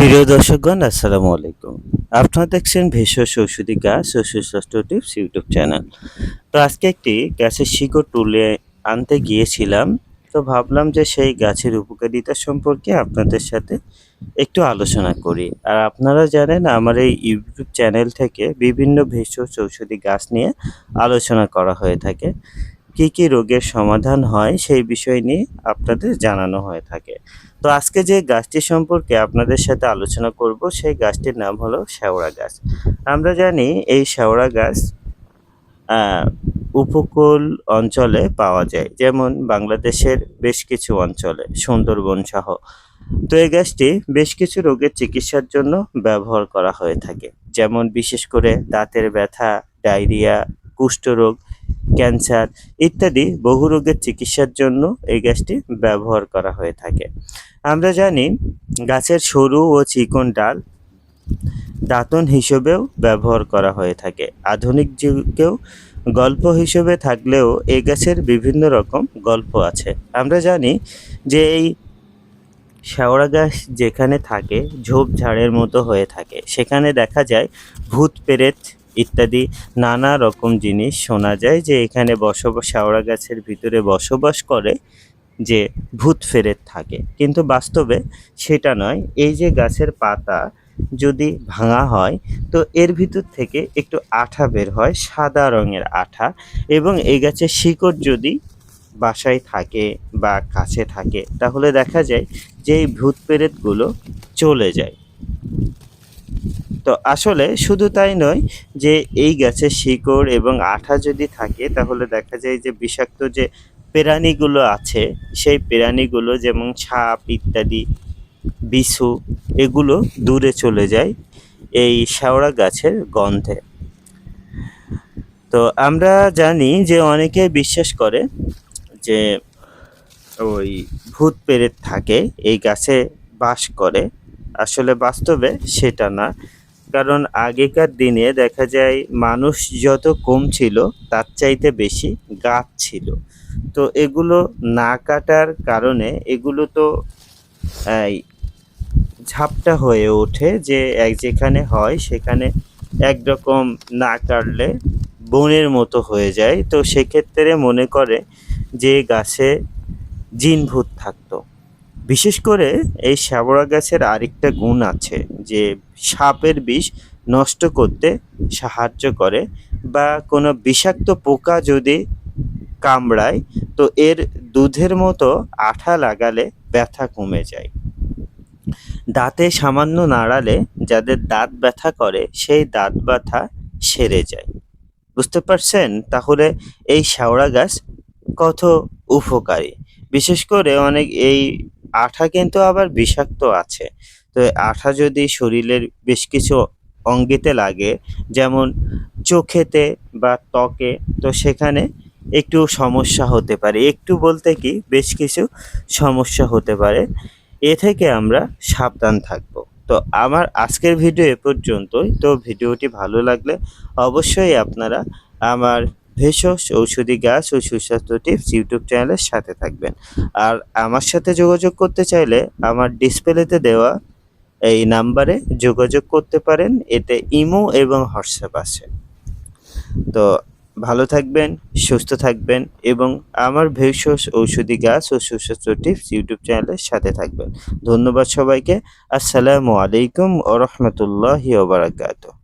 প্রিয় দর্শকগণ, আসসালামু আলাইকুম। আপনারা দেখছেন ভেষজ ঔষধি গাছ ও সুস্বাস্থ্য টিপস ইউটিউব চ্যানেল। তো আজকে একটি গাছের শিকড় তুলে আনতে গিয়েছিলাম। তো ভাবলাম যে সেই গাছের উপকারিতা সম্পর্কে আপনাদের সাথে একটু আলোচনা করি। আর আপনারা জানেন, আমার এই ইউটিউব চ্যানেল থেকে বিভিন্ন ভেষজ ঔষধি গাছ নিয়ে আলোচনা করা হয়ে থাকে। কী কী রোগের সমাধান হয় সেই বিষয় নিয়ে আপনাদের জানানো হয়ে থাকে। তো আজকে যে গাছটি সম্পর্কে আপনাদের সাথে আলোচনা করব, সেই গাছটির নাম হলো শেওড়া গাছ। আমরা জানি এই শেওড়া গাছ উপকূল অঞ্চলে পাওয়া যায়। যেমন বাংলাদেশের বেশ কিছু অঞ্চলে, সুন্দরবন সহ। তো এই গাছটি বেশ কিছু রোগের চিকিৎসার জন্য ব্যবহার করা হয়ে থাকে। যেমন বিশেষ করে দাঁতের ব্যথা, ডায়রিয়া, কুষ্ঠরোগ ক্যান্সার ইত্যাদি বহু রোগের চিকিৎসার জন্য এই গাছটি ব্যবহার করা হয়ে থাকে। আমরা জানি গাছের সরু ও চিকন ডাল দাঁতন হিসেবেও ব্যবহার করা হয়ে থাকে। আধুনিক যুগেও গল্প হিসেবে থাকলেও এই গাছের বিভিন্ন রকম গল্প আছে। আমরা জানি যে এই শেওড়া গাছ যেখানে থাকে, ঝোপঝাড়ের মতো হয়ে থাকে, সেখানে দেখা যায় ভূত পেরেত ইত্যাদি নানা রকম জিনিস শোনা যায় যে এখানে বসবাস শেওড়া গাছের ভিতরে বসবাস করে যে ভূত ফেরেত থাকে। কিন্তু বাস্তবে সেটা নয়। এই যে গাছের পাতা যদি ভাঙা হয়, তো এর ভিতর থেকে একটু আঠা বের হয়, সাদা রঙের আঠা, এবং এই গাছের শিকড় যদি বাসায় থাকে বা কাছে থাকে, তাহলে দেখা যায় যে এই ভূত পেরেতগুলো চলে যায়। তো আসলে শুধু তাই নয় যে এই গাছের শিকড় এবং আঠা যদি থাকে, তাহলে দেখা যায় যে বিষাক্ত যে প্রাণীগুলো আছে, সেই প্রাণীগুলো যেমন সাপ ইত্যাদি, বিছু, এগুলো দূরে চলে যায় এই শেওড়া গাছের গন্ধে। তো আমরা জানি যে অনেকে বিশ্বাস করে যে ওই ভূত পেরেত থাকে, এই গাছে বাস করে। আসলে বাস্তবে সেটা না। কারণ আগেকার দিনে দেখা যায় মানুষ যত কম ছিল, তার চাইতে বেশি গাছ ছিল। তো এগুলো না কাটার কারণে এগুলো তো ঝাপটা হয়ে ওঠে যে এক যেখানে হয়, সেখানে একরকম না কাটলে বনের মতো হয়ে যায়। তো সেক্ষেত্রে মনে করে যে গাছে জিন ভূত থাকতো। বিশেষ করে এই শ্যাবড়া গাছের আরেকটা গুণ আছে যে সাপের বিষ নষ্ট করতে সাহায্য করে বা কোনো বিষাক্ত পোকা যদি কামড়ায়, তো এর দুধের মতো আঠা লাগালে ব্যথা কমে যায়। দাঁতে সামান্য নাড়ালে যাদের দাঁত ব্যথা করে, সেই দাঁত ব্যথা সেরে যায়। বুঝতে পারছেন? তাহলে এই শ্যাওড়া গাছ কত উপকারী। বিশেষ করে অনেক এই আঠা কিন্তু আবার বিষাক্ত আছে। তো আঠা যদি শরীরের বেশ কিছু অঙ্গেতে লাগে, যেমন চোখেতে বা ত্বকে, তো সেখানে একটু সমস্যা হতে পারে। একটু বলতে কি, বেশ কিছু সমস্যা হতে পারে। এ থেকে আমরা সাবধান থাকব। তো আমার আজকের ভিডিও এ পর্যন্তই। তো ভিডিওটি ভালো লাগলে অবশ্যই আপনারা আমার ভেষজ, ঔষধি গাছ ও সুস্বাস্থ্য টিপস ইউটিউব চ্যানেলের সাথে থাকবেন। আর আমার সাথে যোগাযোগ করতে চাইলে আমার ডিসপ্লেতে দেওয়া এই নাম্বারে যোগাযোগ করতে পারেন। এতে ইমো এবং হোয়াটসঅ্যাপ আছে। তো ভালো থাকবেন, সুস্থ থাকবেন এবং আমার ভেষজ, ঔষধি গাছ ও সুস্বাস্থ্য টিপস ইউটিউব চ্যানেলের সাথে থাকবেন। ধন্যবাদ সবাইকে। আসসালামু আলাইকুম ও রহমতুল্লাহি ওবরাকাতুহ।